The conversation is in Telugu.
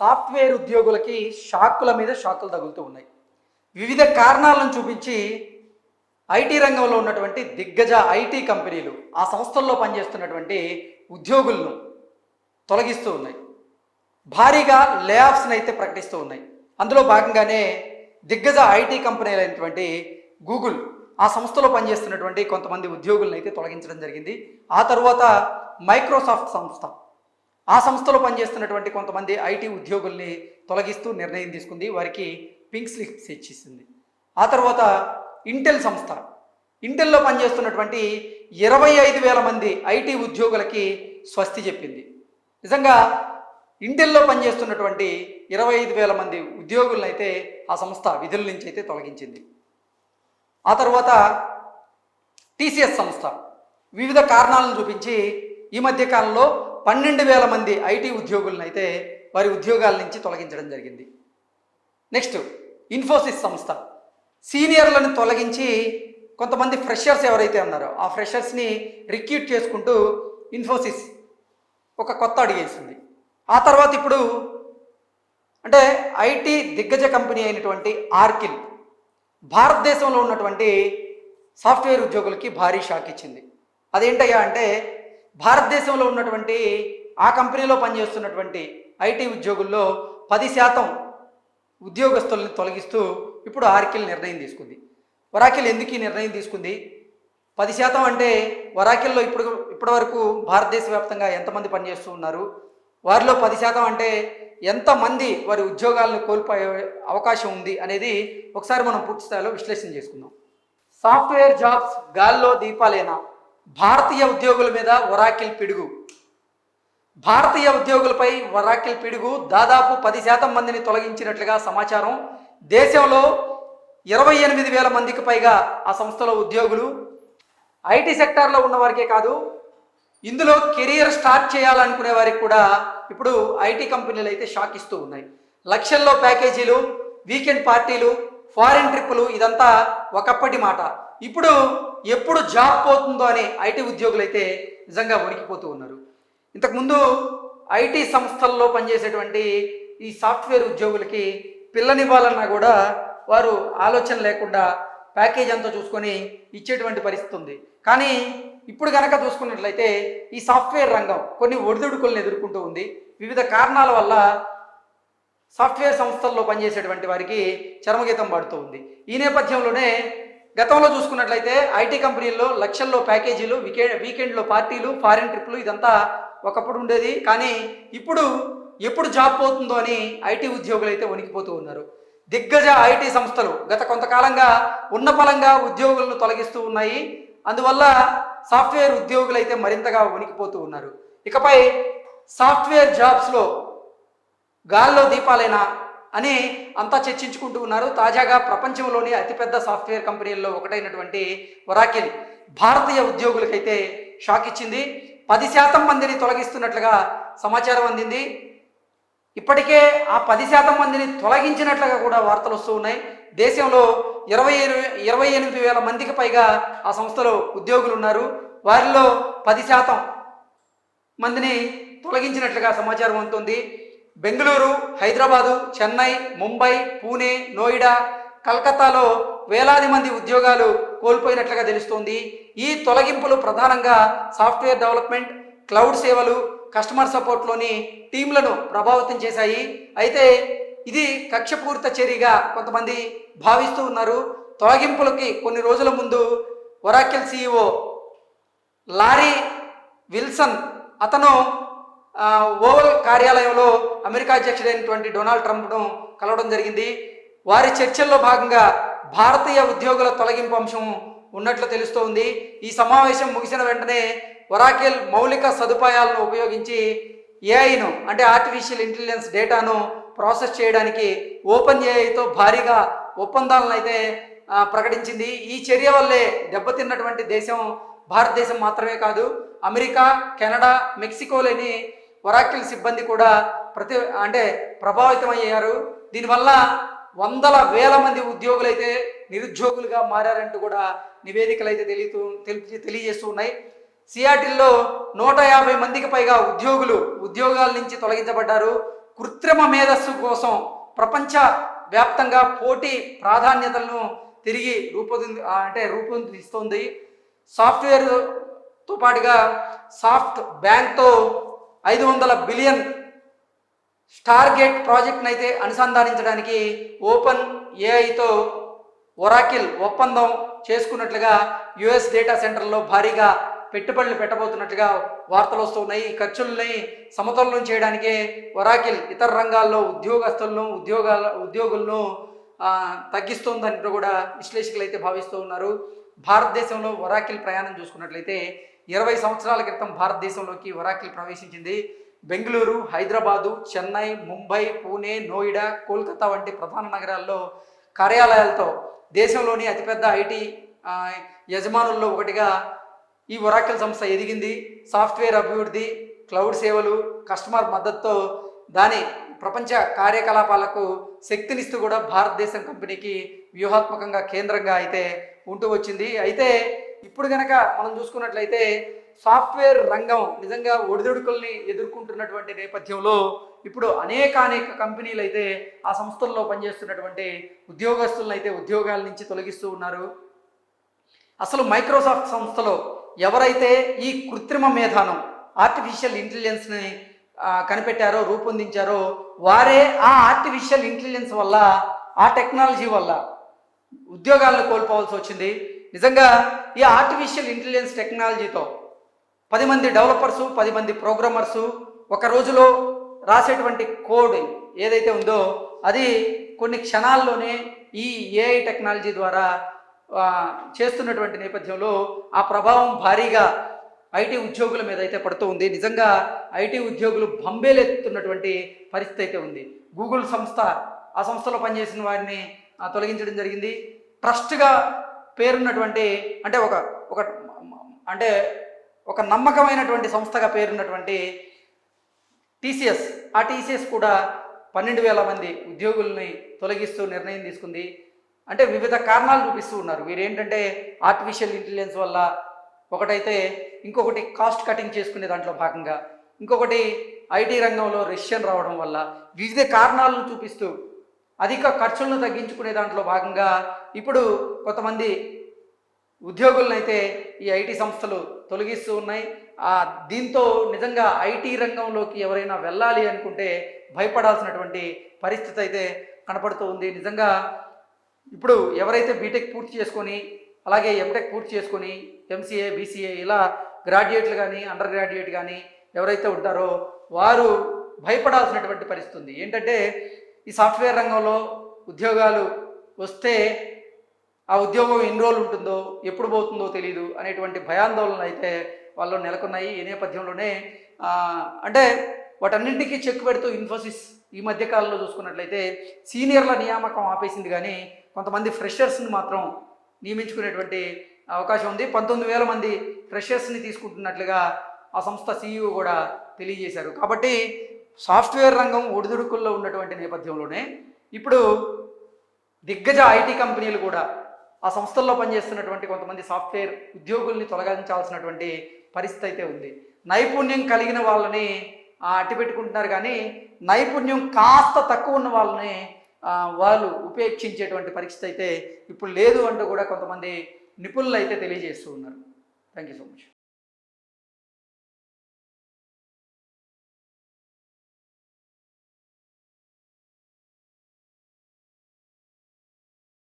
సాఫ్ట్వేర్ ఉద్యోగులకి షాకుల మీద షాకులు తగులుతూ ఉన్నాయి. వివిధ కారణాలను చూపించి ఐటీ రంగంలో ఉన్నటువంటి దిగ్గజ ఐటీ కంపెనీలు ఆ సంస్థల్లో పనిచేస్తున్నటువంటి ఉద్యోగులను తొలగిస్తూ ఉన్నాయి. భారీగా లే ఆఫ్స్ని అయితే ప్రకటిస్తూ ఉన్నాయి. అందులో భాగంగానే దిగ్గజ ఐటీ కంపెనీలు అయినటువంటి గూగుల్ ఆ సంస్థలో పనిచేస్తున్నటువంటి కొంతమంది ఉద్యోగులను అయితే తొలగించడం జరిగింది. ఆ తర్వాత మైక్రోసాఫ్ట్ సంస్థ ఆ సంస్థలో పనిచేస్తున్నటువంటి కొంతమంది ఐటీ ఉద్యోగుల్ని తొలగిస్తూ నిర్ణయం తీసుకుంది. వారికి పింక్ స్లిప్స్ ఇచ్చేసింది. ఆ తర్వాత ఇంటెల్ సంస్థ. ఇంటెల్లో పనిచేస్తున్నటువంటి ఇరవై ఐదు వేల మంది ఐటీ ఉద్యోగులకి స్వస్తి చెప్పింది. నిజంగా ఇంటెల్లో పనిచేస్తున్నటువంటి ఇరవై ఐదు వేల మంది ఉద్యోగులను అయితే ఆ సంస్థ విధుల నుంచి అయితే తొలగించింది. ఆ తర్వాత టీసీఎస్ సంస్థ. వివిధ కారణాలను చూపించి ఈ మధ్య కాలంలో పన్నెండు వేల మంది ఐటీ ఉద్యోగులను అయితే వారి ఉద్యోగాల నుంచి తొలగించడం జరిగింది. నెక్స్ట్ ఇన్ఫోసిస్ సంస్థ. సీనియర్లను తొలగించి కొంతమంది ఫ్రెషర్స్ ఎవరైతే ఉన్నారో ఆ ఫ్రెషర్స్ని రిక్రూట్ చేసుకుంటూ ఇన్ఫోసిస్ ఒక కొత్త అడిగేసింది ఆ తర్వాత ఇప్పుడు అంటే ఐటీ దిగ్గజ కంపెనీ అయినటువంటి ఆర్కిల్ భారతదేశంలో ఉన్నటువంటి సాఫ్ట్వేర్ ఉద్యోగులకి భారీ షాక్ ఇచ్చింది. అదేంటయ్యా అంటే భారతదేశంలో ఉన్నటువంటి ఆ కంపెనీలో పనిచేస్తున్నటువంటి ఐటీ ఉద్యోగుల్లో పది శాతం ఉద్యోగస్తుల్ని తొలగిస్తూ ఇప్పుడు ఆర్కిల్ నిర్ణయం తీసుకుంది. వరాకిల్ ఎందుకు ఈ నిర్ణయం తీసుకుంది? పది శాతం అంటే వరాకిల్లో ఇప్పుడు ఇప్పటివరకు భారతదేశ వ్యాప్తంగా ఎంతమంది పనిచేస్తూ ఉన్నారు? వారిలో పది శాతం అంటే ఎంతమంది వారి ఉద్యోగాలను కోల్పోయే అవకాశం ఉంది అనేది ఒకసారి మనం పూర్తి స్థాయిలో విశ్లేషణ చేసుకుందాం. సాఫ్ట్వేర్ జాబ్స్ గాల్లో దీపాలేనా? భారతీయ ఉద్యోగుల మీద వరాకిల్ పిడుగు. భారతీయ ఉద్యోగులపై వరాకిల్ పిడుగు దాదాపు పది శాతం మందిని తొలగించినట్లుగా సమాచారం. దేశంలో ఇరవై ఎనిమిది వేల మందికి పైగా ఆ సంస్థలో ఉద్యోగులు. ఐటీ సెక్టార్లో ఉన్నవారికే కాదు ఇందులో కెరియర్ స్టార్ట్ చేయాలనుకునే వారికి కూడా ఇప్పుడు ఐటీ కంపెనీలు అయితే షాక్ ఇస్తూ ఉన్నాయి. లక్షల్లో ప్యాకేజీలు వీకెండ్ పార్టీలు ఫారిన్ ట్రిప్పులు ఇదంతా ఒకప్పటి మాట. ఇప్పుడు ఎప్పుడు జాబ్ పోతుందో అని ఐటీ ఉద్యోగులు అయితే నిజంగా వణికిపోతూ ఉన్నారు. ఇంతకుముందు ఐటీ సంస్థల్లో పనిచేసేటువంటి ఈ సాఫ్ట్వేర్ ఉద్యోగులకి పిల్లనివ్వాలన్నా కూడా వారు ఆలోచన లేకుండా ప్యాకేజ్ అంతా చూసుకొని ఇచ్చేటువంటి పరిస్థితి ఉంది. కానీ ఇప్పుడు కనుక చూసుకున్నట్లయితే ఈ సాఫ్ట్వేర్ రంగం కొన్ని ఒడిదుడుకులను ఎదుర్కొంటూ ఉంది. వివిధ కారణాల వల్ల సాఫ్ట్వేర్ సంస్థల్లో పనిచేసేటువంటి వారికి చర్మగీతం పడుతూ ఉంది. ఈ నేపథ్యంలోనే గతంలో చూసుకున్నట్లయితే ఐటీ కంపెనీల్లో లక్షల్లో ప్యాకేజీలు వీకెండ్ వీకెండ్లో పార్టీలు ఫారిన్ ట్రిప్లు ఇదంతా ఒకప్పుడు ఉండేది. కానీ ఇప్పుడు ఎప్పుడు జాబ్ పోతుందో అని ఐటీ ఉద్యోగులు అయితే వణికిపోతూ ఉన్నారు. దిగ్గజ ఐటీ సంస్థలు గత కొంతకాలంగా ఉన్నపలంగా ఉద్యోగులను తొలగిస్తూ ఉన్నాయి. అందువల్ల సాఫ్ట్వేర్ ఉద్యోగులు అయితే మరింతగా వణికిపోతూ ఉన్నారు. ఇకపై సాఫ్ట్వేర్ జాబ్స్లో గాల్లో దీపాలైన అని అంతా చర్చించుకుంటూ ఉన్నారు. తాజాగా ప్రపంచంలోని అతిపెద్ద సాఫ్ట్వేర్ కంపెనీల్లో ఒకటైనటువంటి వరాకిల్ భారతీయ ఉద్యోగులకైతే షాక్ ఇచ్చింది. పది శాతం మందిని తొలగిస్తున్నట్లుగా సమాచారం అందింది. ఇప్పటికే ఆ పది శాతం మందిని తొలగించినట్లుగా కూడా వార్తలు వస్తూ ఉన్నాయి. దేశంలో ఇరవై ఇరవై ఎనిమిది వేల మందికి పైగా ఆ సంస్థలో ఉద్యోగులు ఉన్నారు. వారిలో పది శాతం మందిని తొలగించినట్లుగా సమాచారం అందుతుంది. బెంగళూరు హైదరాబాదు చెన్నై ముంబై పూణే నోయిడా కలకత్తాలో వేలాది మంది ఉద్యోగాలు కోల్పోయినట్లుగా తెలుస్తోంది. ఈ తొలగింపులు ప్రధానంగా సాఫ్ట్వేర్ డెవలప్మెంట్ క్లౌడ్ సేవలు కస్టమర్ సపోర్ట్లోని టీంలను ప్రభావితం చేశాయి. అయితే ఇది కక్షపూరిత చర్యగా కొంతమంది భావిస్తూ ఉన్నారు. తొలగింపులకి కొన్ని రోజుల ముందు ఒరాకిల్ సిఇఓ లారీ విల్సన్ అతను ఓవల్ కార్యాలయంలో అమెరికా అధ్యక్షుడైనటువంటి డొనాల్డ్ ట్రంప్ను కలవడం జరిగింది. వారి చర్చల్లో భాగంగా భారతీయ ఉద్యోగుల తొలగింపు అంశం ఉన్నట్లు తెలుస్తోంది. ఈ సమావేశం ముగిసిన వెంటనే ఒరాకిల్ మౌలిక సదుపాయాలను ఉపయోగించి ఏఐను అంటే ఆర్టిఫిషియల్ ఇంటెలిజెన్స్ డేటాను ప్రాసెస్ చేయడానికి ఓపెన్ ఏఐతో భారీగా ఒప్పందాలను అయితే ప్రకటించింది. ఈ చర్య వల్లే దెబ్బతిన్నటువంటి దేశం భారతదేశం మాత్రమే కాదు. అమెరికా కెనడా మెక్సికోలోని ఒరాకిల్ సిబ్బంది కూడా ప్రతి అంటే ప్రభావితం అయ్యారు దీనివల్ల వందల వేల మంది ఉద్యోగులు అయితే నిరుద్యోగులుగా మారారంటూ కూడా నివేదికలు అయితే తెలియతూ తెలిపి తెలియజేస్తూ ఉన్నాయి. సియాటిల్లో నూట యాభై మందికి పైగా ఉద్యోగులు ఉద్యోగాల నుంచి తొలగించబడ్డారు. కృత్రిమ మేధస్సు కోసం ప్రపంచ వ్యాప్తంగా పోటీ ప్రాధాన్యతలను తిరిగి రూపొంది అంటే రూపొందిస్తుంది. సాఫ్ట్వేర్తో పాటుగా సాఫ్ట్ బ్యాంక్తో ఐదు వందల బిలియన్ స్టార్గేట్ ప్రాజెక్ట్ని అయితే అనుసంధానించడానికి ఓపెన్ ఏఐతో ఒరాకిల్ ఒప్పందం చేసుకున్నట్లుగా యుఎస్ డేటా సెంటర్లో భారీగా పెట్టుబడులు పెట్టబోతున్నట్లుగా వార్తలు వస్తున్నాయి. ఖర్చుల్ని సమతుల్యం చేయడానికే ఒరాకిల్ ఇతర రంగాల్లో ఉద్యోగస్తులను ఉద్యోగాల ఉద్యోగులను తగ్గిస్తోందని కూడా విశ్లేషకులు అయితే భావిస్తూ ఉన్నారు. భారతదేశంలో ఒరాకిల్ ప్రయాణం చూసుకున్నట్లయితే ఇరవై సంవత్సరాల క్రితం భారతదేశంలోకి వరాకిల్ ప్రవేశించింది. బెంగళూరు హైదరాబాదు చెన్నై ముంబై పూణే నోయిడా కోల్కతా వంటి ప్రధాన నగరాల్లో కార్యాలయాలతో దేశంలోని అతిపెద్ద ఐటీ యజమానుల్లో ఒకటిగా ఈ ఒరాకిల్ సంస్థ ఎదిగింది. సాఫ్ట్వేర్ అభివృద్ధి క్లౌడ్ సేవలు కస్టమర్ మద్దతుతో దాని ప్రపంచ కార్యకలాపాలకు శక్తినిస్తూ కూడా భారతదేశం కంపెనీకి వ్యూహాత్మకంగా కేంద్రంగా అయితే ఉంటూ వచ్చింది. అయితే ఇప్పుడు కనుక మనం చూసుకున్నట్లయితే సాఫ్ట్వేర్ రంగం నిజంగా ఒడిదుడుకుల్ని ఎదుర్కొంటున్నటువంటి నేపథ్యంలో ఇప్పుడు అనేక అనేక కంపెనీలు అయితే ఆ సంస్థల్లో పనిచేస్తున్నటువంటి ఉద్యోగస్తులను అయితే ఉద్యోగాల నుంచి తొలగిస్తూ ఉన్నారు. అసలు మైక్రోసాఫ్ట్ సంస్థలో ఎవరైతే ఈ కృత్రిమ మేధానం ఆర్టిఫిషియల్ ఇంటెలిజెన్స్ని కనిపెట్టారో రూపొందించారో వారే ఆ ఆర్టిఫిషియల్ ఇంటెలిజెన్స్ వల్ల ఆ టెక్నాలజీ వల్ల ఉద్యోగాలను కోల్పోవాల్సి వచ్చింది. నిజంగా ఈ ఆర్టిఫిషియల్ ఇంటెలిజెన్స్ టెక్నాలజీతో పది మంది డెవలపర్సు పది మంది ప్రోగ్రామర్సు ఒక రోజులో రాసేటువంటి కోడ్ ఏదైతే ఉందో అది కొన్ని క్షణాల్లోనే ఈ ఏఐ టెక్నాలజీ ద్వారా చేస్తున్నటువంటి నేపథ్యంలో ఆ ప్రభావం భారీగా ఐటీ ఉద్యోగుల మీద అయితే పడుతూ ఉంది. నిజంగా ఐటీ ఉద్యోగులు బంబేలెత్తుతున్నటువంటి పరిస్థితి అయితే ఉంది. గూగుల్ సంస్థ ఆ సంస్థలో పనిచేసిన వారిని తొలగించడం జరిగింది. ట్రస్ట్గా పేరున్నటువంటి అంటే ఒక ఒక అంటే ఒక నమ్మకమైనటువంటి సంస్థగా పేరున్నటువంటి టీసీఎస్. ఆ టీసీఎస్ కూడా పన్నెండు వేల మంది ఉద్యోగుల్ని తొలగిస్తూ నిర్ణయం తీసుకుంది. అంటే వివిధ కారణాలు చూపిస్తూ ఉన్నారు. వీరు ఏంటంటే ఆర్టిఫిషియల్ ఇంటెలిజెన్స్ వల్ల ఒకటైతే ఇంకొకటి కాస్ట్ కటింగ్ చేసుకునే దాంట్లో భాగంగా ఇంకొకటి ఐటీ రంగంలో రష్యన్ రావడం వల్ల వివిధ కారణాలను చూపిస్తూ అధిక ఖర్చులను తగ్గించుకునే దాంట్లో భాగంగా ఇప్పుడు కొంతమంది ఉద్యోగులనైతే ఈ ఐటీ సంస్థలు తొలగిస్తూ ఉన్నాయి. దీంతో నిజంగా ఐటీ రంగంలోకి ఎవరైనా వెళ్ళాలి అనుకుంటే భయపడాల్సినటువంటి పరిస్థితి అయితే కనపడుతూ ఉంది. నిజంగా ఇప్పుడు ఎవరైతే బీటెక్ పూర్తి చేసుకొని అలాగే ఎంటెక్ పూర్తి చేసుకొని ఎంసీఏ బీసీఏ ఇలా గ్రాడ్యుయేట్లు కానీ అండర్ గ్రాడ్యుయేట్ కానీ ఎవరైతే ఉంటారో వారు భయపడాల్సినటువంటి పరిస్థితి ఉంది. ఏంటంటే ఈ సాఫ్ట్వేర్ రంగంలో ఉద్యోగాలు వస్తే ఆ ఉద్యోగం ఎన్ని రోజులు ఉంటుందో ఎప్పుడు పోతుందో తెలియదు అనేటువంటి భయాందోళనలు అయితే వాళ్ళు నెలకొన్నాయి. ఈ నేపథ్యంలోనే అంటే వాటన్నింటికీ చెక్ పెడుతూ ఇన్ఫోసిస్ ఈ మధ్యకాలంలో చూసుకున్నట్లయితే సీనియర్ల నియామకం ఆపేసింది కానీ కొంతమంది ఫ్రెషర్స్ని మాత్రం నియమించుకునేటువంటి అవకాశం ఉంది. పంతొమ్మిది వేల మంది ఫ్రెషర్స్ని తీసుకుంటున్నట్లుగా ఆ సంస్థ సీఈఓ కూడా తెలియజేశారు. కాబట్టి సాఫ్ట్వేర్ రంగం ఒడిదుడుకుల్లో ఉన్నటువంటి నేపథ్యంలోనే ఇప్పుడు దిగ్గజ ఐటీ కంపెనీలు కూడా ఆ సంస్థల్లో పనిచేస్తున్నటువంటి కొంతమంది సాఫ్ట్వేర్ ఉద్యోగుల్ని తొలగించాల్సినటువంటి పరిస్థితి అయితే ఉంది. నైపుణ్యం కలిగిన వాళ్ళని ఆ, అట్టి పెట్టుకుంటున్నారు కానీ నైపుణ్యం కాస్త తక్కువ ఉన్న వాళ్ళని వాళ్ళు ఉపేక్షించేటువంటి పరిస్థితి అయితే ఇప్పుడు లేదు అంటూ కూడా కొంతమంది నిపుణులు అయితే తెలియజేస్తూ ఉన్నారు. Thank you so much